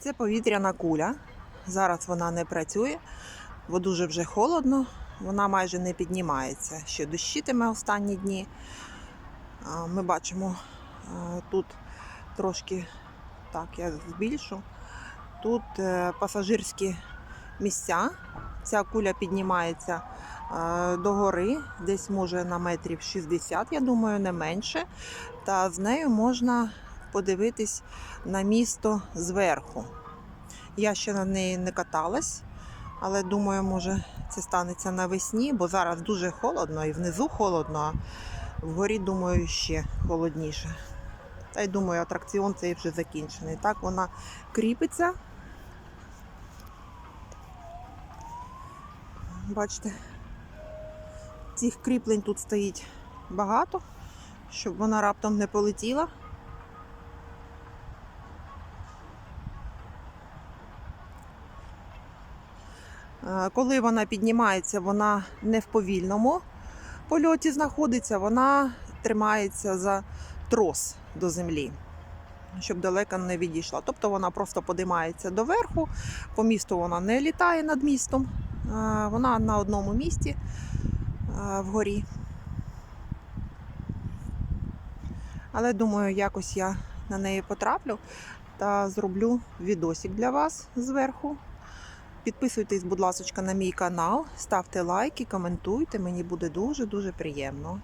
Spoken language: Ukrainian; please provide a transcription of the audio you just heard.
Це повітряна куля. Зараз вона не працює, бо дуже вже холодно. Вона майже не піднімається. Ще дощитиме останні дні. Ми бачимо тут трошки, так, я збільшу. Тут е, пасажирські місця. Ця куля піднімається е, догори, десь може на метрів 60, я думаю, не менше. Та з нею можна подивитись на місто зверху. Я ще на неї не каталась, але думаю, може це станеться навесні, бо зараз дуже холодно і внизу холодно, а вгорі, думаю, ще холодніше. Та й думаю, атракціон цей вже закінчений. Так вона кріпиться. Бачите, цих кріплень тут стоїть багато, щоб вона раптом не полетіла. Коли вона піднімається, вона не в повільному польоті знаходиться, вона тримається за трос до землі, щоб далеко не відійшла. Тобто вона просто подимається доверху, по місту вона не літає над містом, е, вона на одному місці е, вгорі. Але думаю, якось я на неї потраплю та зроблю відосик для вас зверху. Підписуйтесь, будь ласка, на мій канал, ставте лайки, коментуйте. Мені буде дуже-дуже приємно.